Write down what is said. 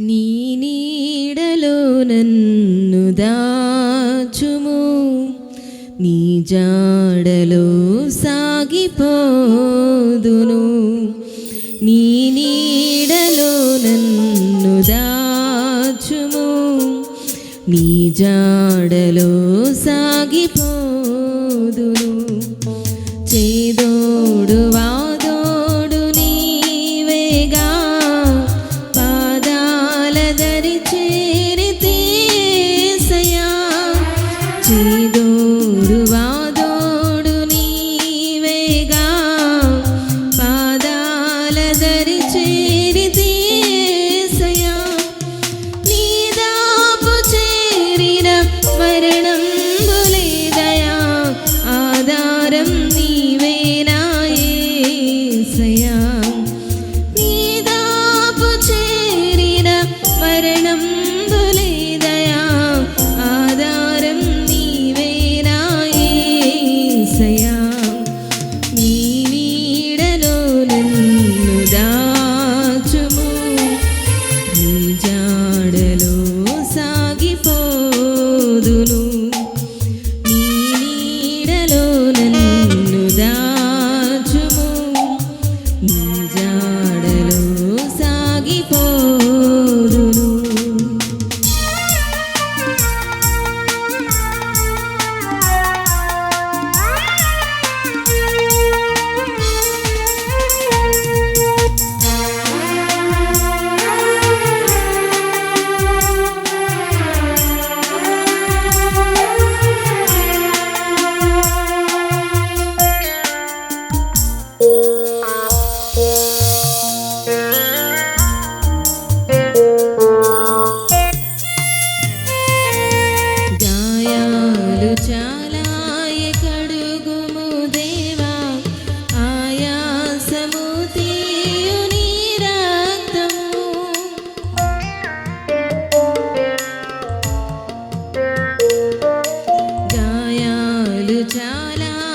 నీ నీడలో నన్ను దాచుము. నీ జాడలో సాగిపోదును. నీ నీడలో నన్ను దాచుము. నీ జాడలో సాగిపోదును. చేదో that it is. శరణం దులేదయా ఆధారం నీవేనాయేసయా నీ నీడలో నన్ను దాచుము నీ జాడలో సాగిపోదును నీ నీడలో నన్ను దాచుము చాలు చాలా